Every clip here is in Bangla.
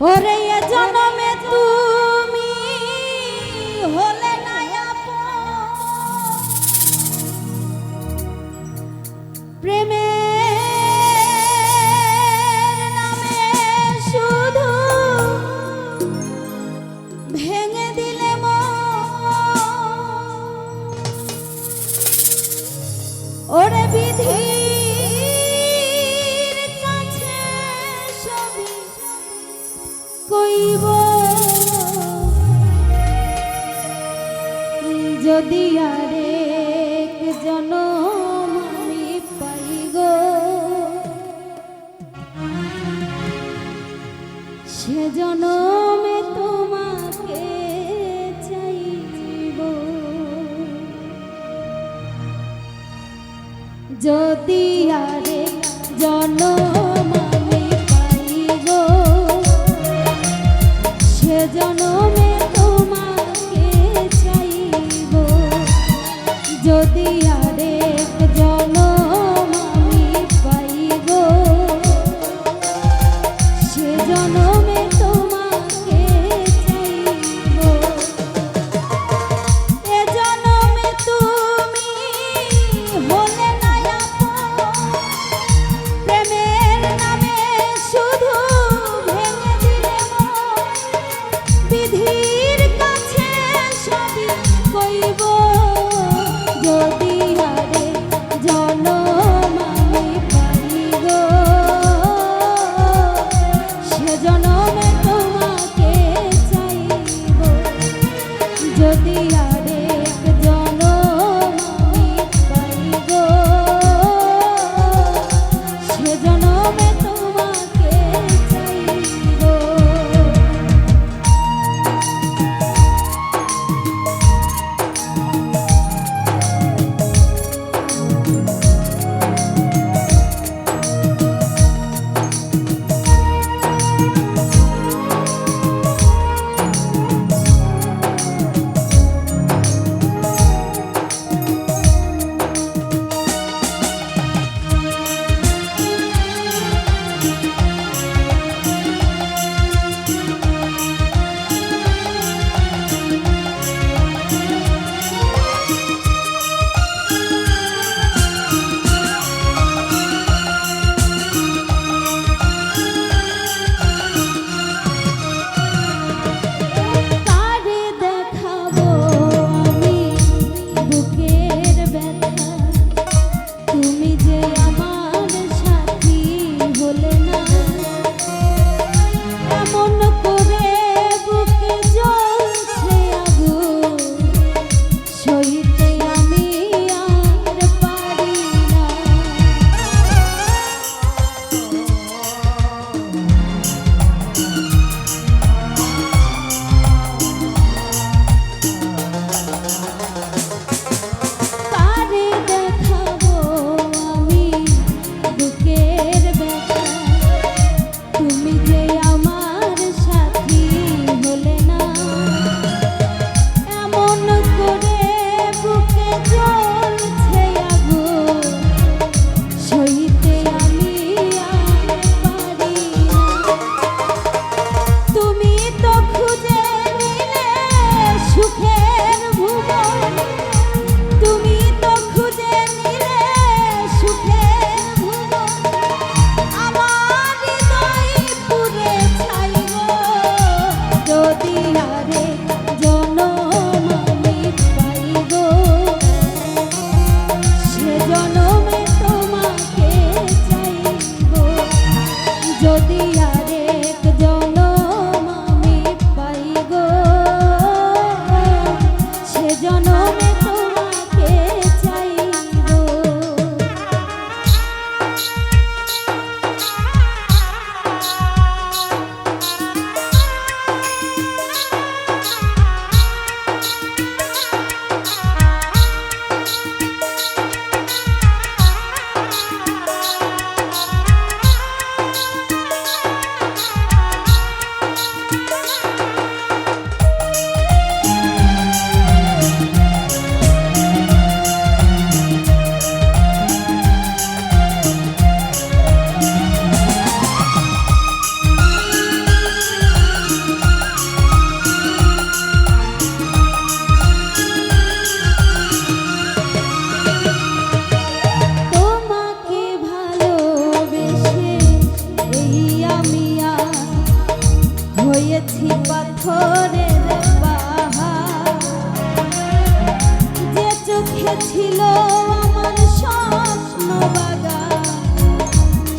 ওরে জনমে তুমি হলে প্রেমে শুধু ভেঙে ওরে বিধি The día Bye. Humidez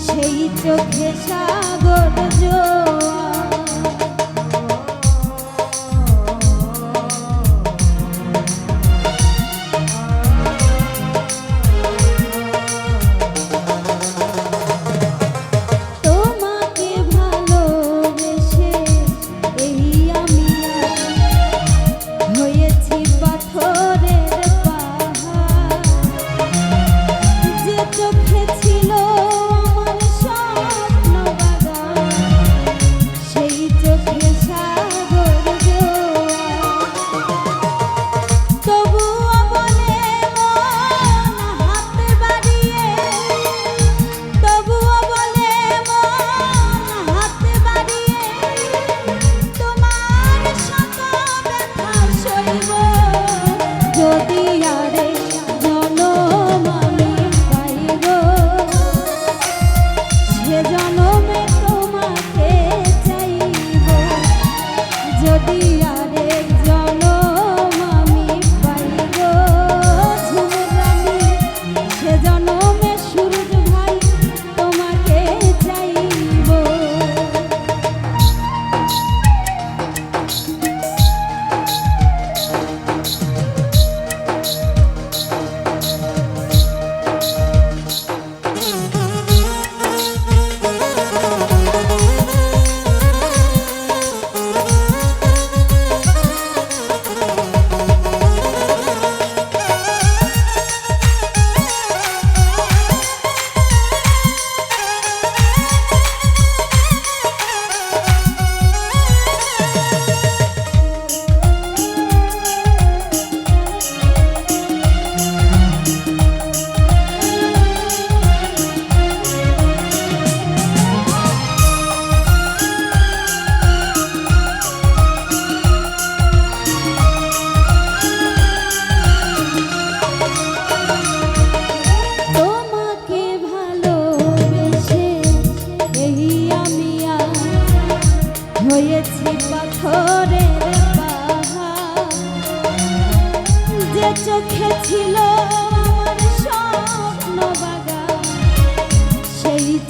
সেই চোখে সাগর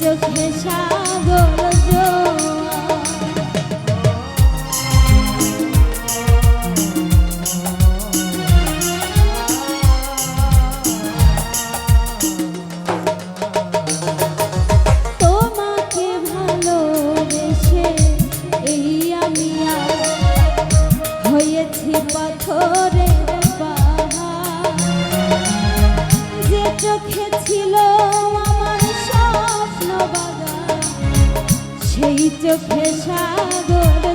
চোখে সাগর পাথরের পাহাড়। যে চোখে ছিল মা সেই চোখে সাগর।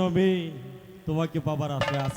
nome, estou aqui para abraçar.